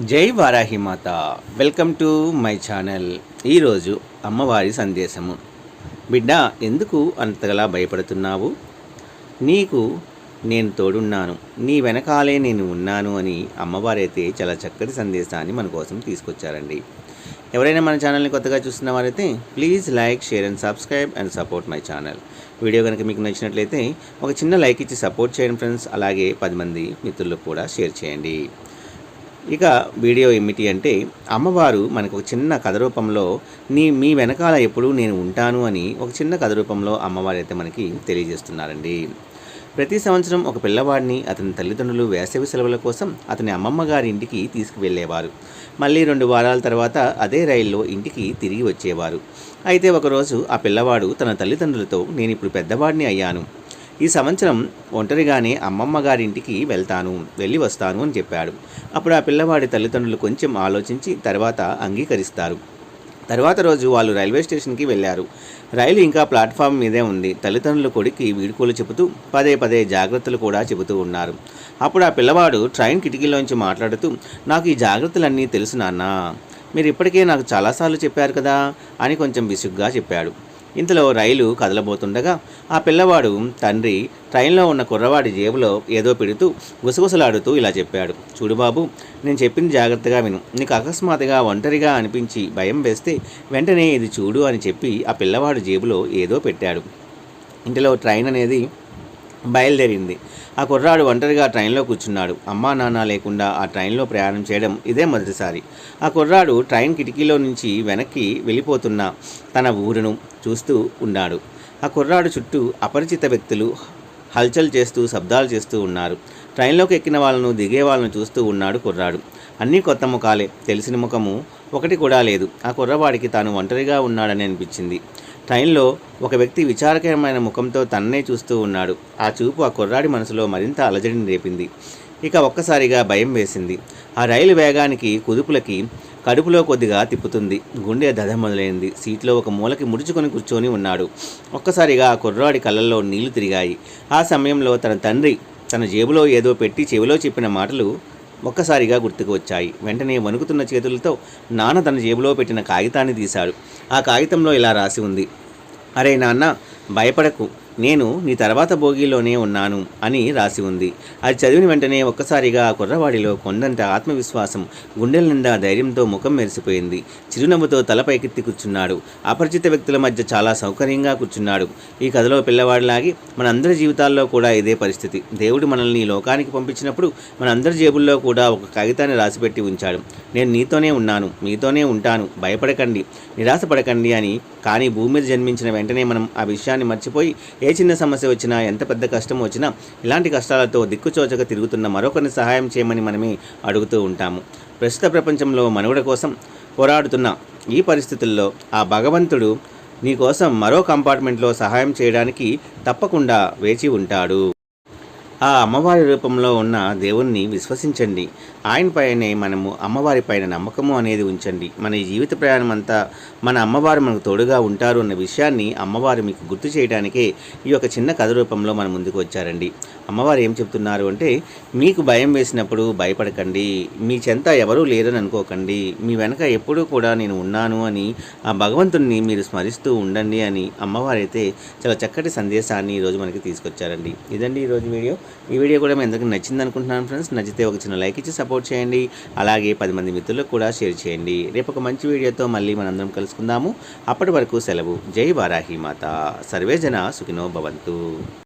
జై వారాహి మాత. Welcome to my channel. ఈరోజు అమ్మవారి సందేశము. బిడ్డ ఎందుకు అంతగా భయపడుతున్నావు? నీకు నేను తోడున్నాను. నీ వెనకాలే నేను ఉన్నాను అని అమ్మవారైతే చాలా చక్కటి సందేశాన్ని మన కోసం తీసుకొచ్చారండి. ఎవరైనా మన ఛానల్ని కొత్తగా చూస్తున్న వారైతే please like share and subscribe and support my channel. Video కనుక మీకు నచ్చినట్లయితే ఒక చిన్న లైక్ ఇచ్చి సపోర్ట్ చేయండి ఫ్రెండ్స్. అలాగే పది మంది మిత్రులకు కూడా షేర్ చేయండి. ఇక వీడియో ఏమిటి అంటే అమ్మవారు మనకు ఒక చిన్న కథ రూపంలో నీ మీ వెనకాల ఎప్పుడు నేను ఉంటాను అని ఒక చిన్న కథ రూపంలో అమ్మవారు అయితే మనకి తెలియజేస్తున్నారండి. ప్రతి సంవత్సరం ఒక పిల్లవాడిని అతని తల్లిదండ్రులు వేసవి సెలవుల కోసం అతని అమ్మమ్మ గారి ఇంటికి తీసుకువెళ్ళేవారు. మళ్ళీ రెండు వారాల తర్వాత అదే రైల్లో ఇంటికి తిరిగి వచ్చేవారు. అయితే ఒకరోజు ఆ పిల్లవాడు తన తల్లిదండ్రులతో నేను ఇప్పుడు పెద్దవాడిని అయ్యాను. ఈ సంవత్సరం ఒంటరిగానే అమ్మమ్మ గారింటికి వెళ్తాను వెళ్ళి వస్తాను అని చెప్పాడు. అప్పుడు ఆ పిల్లవాడి తల్లిదండ్రులు కొంచెం ఆలోచించి తర్వాత అంగీకరిస్తారు. తర్వాత రోజు వాళ్ళు రైల్వే స్టేషన్కి వెళ్ళారు. రైలు ఇంకా ప్లాట్ఫామ్ మీదే ఉంది. తల్లిదండ్రులు కొడుక్కి వీడుకోలు చెబుతూ పదే పదే జాగ్రత్తలు కూడా చెబుతూ ఉన్నారు. అప్పుడు ఆ పిల్లవాడు ట్రైన్ కిటికీలోంచి మాట్లాడుతూ నాకు ఈ జాగ్రత్తలన్నీ తెలుసు నాన్న. మీరు ఇప్పటికే నాకు చాలాసార్లు చెప్పారు కదా అని కొంచెం విసుగ్గా చెప్పాడు. ఇంతలో రైలు కదలబోతుండగా ఆ పిల్లవాడు తండ్రి ట్రైన్లో ఉన్న కుర్రవాడి జేబులో ఏదో పెడుతూ గుసగుసలాడుతూ ఇలా చెప్పాడు. చూడు బాబు నేను చెప్పింది జాగ్రత్తగా విను. నీకు అకస్మాత్తుగా ఒంటరిగా అనిపించి భయం వేస్తే వెంటనే ఇది చూడు అని చెప్పి ఆ పిల్లవాడు జేబులో ఏదో పెట్టాడు. ఇంటిలో ట్రైన్ అనేది బయలుదేరింది. ఆ కుర్రాడు ఒంటరిగా ట్రైన్లో కూర్చున్నాడు. అమ్మా నాన్న లేకుండా ఆ ట్రైన్లో ప్రయాణం చేయడం ఇదే మొదటిసారి. ఆ కుర్రాడు ట్రైన్ కిటికీలో నుంచి వెనక్కి వెళ్ళిపోతున్న తన ఊరును చూస్తూ ఉన్నాడు. ఆ కుర్రాడు చుట్టూ అపరిచిత వ్యక్తులు హల్చల్ చేస్తూ శబ్దాలు చేస్తూ ఉన్నారు. ట్రైన్లోకి ఎక్కిన వాళ్ళను దిగే వాళ్ళను చూస్తూ ఉన్నాడు కుర్రాడు. అన్నీ కొత్త ముఖాలే. తెలిసిన ముఖము ఒకటి కూడా లేదు. ఆ కుర్రవాడికి తాను ఒంటరిగా ఉన్నాడని అనిపించింది. ట్రైన్లో ఒక వ్యక్తి విచారకరమైన ముఖంతో తన్నే చూస్తూ ఉన్నాడు. ఆ చూపు ఆ కుర్రాడి మనసులో మరింత అలజడిని రేపింది. ఇక ఒక్కసారిగా భయం వేసింది. ఆ రైలు వేగానికి కుదుపులకి కడుపులో కొద్దిగా తిప్పుతుంది. గుండె దధ మొదలైంది. సీట్లో ఒక మూలకి ముడుచుకొని కూర్చొని ఉన్నాడు. ఒక్కసారిగా ఆ కుర్రాడి కళ్ళల్లో నీళ్ళు తిరిగాయి. ఆ సమయంలో తన తండ్రి తన జేబులో ఏదో పెట్టి చెవిలో చెప్పిన మాటలు ఒక్కసారిగా గుర్తుకు వచ్చాయి. వెంటనే వణుకుతున్న చేతులతో నాన్న తన జేబులో పెట్టిన కాగితాన్ని తీశాడు. ఆ కాగితంలో ఇలా రాసి ఉంది. అరే నాన్న భయపడకు. నేను నీ తర్వాత భోగిలోనే ఉన్నాను అని రాసి ఉంది. అది చదివిన వెంటనే ఒక్కసారిగా ఆ కుర్రవాడిలో కొండంత ఆత్మవిశ్వాసం గుండెల నిండా ధైర్యంతో ముఖం మెరిసిపోయింది. చిరునవ్వుతో తలపైకెత్తి కూర్చున్నాడు. అపరిచిత వ్యక్తుల మధ్య చాలా సౌకర్యంగా కూర్చున్నాడు. ఈ కథలో పిల్లవాడిలాగి మనందరి జీవితాల్లో కూడా ఇదే పరిస్థితి. దేవుడు మనల్ని ఈ లోకానికి పంపించినప్పుడు మనందరి జేబుల్లో కూడా ఒక కాగితాన్ని రాసిపెట్టి ఉంచాడు. నేను నీతోనే ఉన్నాను మీతోనే ఉంటాను భయపడకండి నిరాశపడకండి అని కానీ భూమి మీద జన్మించిన వెంటనే మనం ఆ విషయాన్ని మర్చిపోయి ఏ చిన్న సమస్య వచ్చినా ఎంత పెద్ద కష్టం వచ్చినా ఇలాంటి కష్టాలతో దిక్కుచోచక తిరుగుతున్న మరొకరిని సహాయం చేయమని మనమే అడుగుతూ ఉంటాము. ప్రస్తుత ప్రపంచంలో మనుగడ కోసం పోరాడుతున్న ఈ పరిస్థితుల్లో ఆ భగవంతుడు నీకోసం మరో కంపార్ట్మెంట్లో సహాయం చేయడానికి తప్పకుండా వేచి ఉంటాడు. ఆ అమ్మవారి రూపంలో ఉన్న దేవుణ్ణి విశ్వసించండి. ఆయనపైనే మనము అమ్మవారి పైన నమ్మకము అనేది ఉంచండి. మన జీవిత ప్రయాణం అంతా మన అమ్మవారు మనకు తోడుగా ఉంటారు అన్న విషయాన్ని అమ్మవారు మీకు గుర్తు చేయడానికే ఈ యొక్క చిన్న కథ రూపంలో మన ముందుకు వచ్చారండి. అమ్మవారు ఏం చెప్తున్నారు అంటే మీకు భయం వేసినప్పుడు భయపడకండి. మీ చెంత ఎవరూ లేరని అనుకోకండి. మీ వెనక ఎప్పుడూ కూడా నేను ఉన్నాను అని ఆ భగవంతుణ్ణి మీరు స్మరిస్తూ ఉండండి అని అమ్మవారైతే చాలా చక్కటి సందేశాన్ని ఈరోజు మనకి తీసుకొచ్చారండి. ఇదండి ఈరోజు వీడియో. ఈ వీడియో కూడా మీ అందరికీ నచ్చింది అనుకుంటున్నాను ఫ్రెండ్స్. నచ్చితే ఒక చిన్న లైక్ ఇచ్చి సపోర్ట్ సపోర్ట్ చేయండి. అలాగే పది మంది మిత్రులకు కూడా షేర్ చేయండి. రేపు ఒక మంచి వీడియోతో మళ్ళీ మనందరం కలుసుకుందాము. అప్పటి వరకు సెలవు. జై వారాహి మాత. సర్వేజన సుఖినో భవంతు.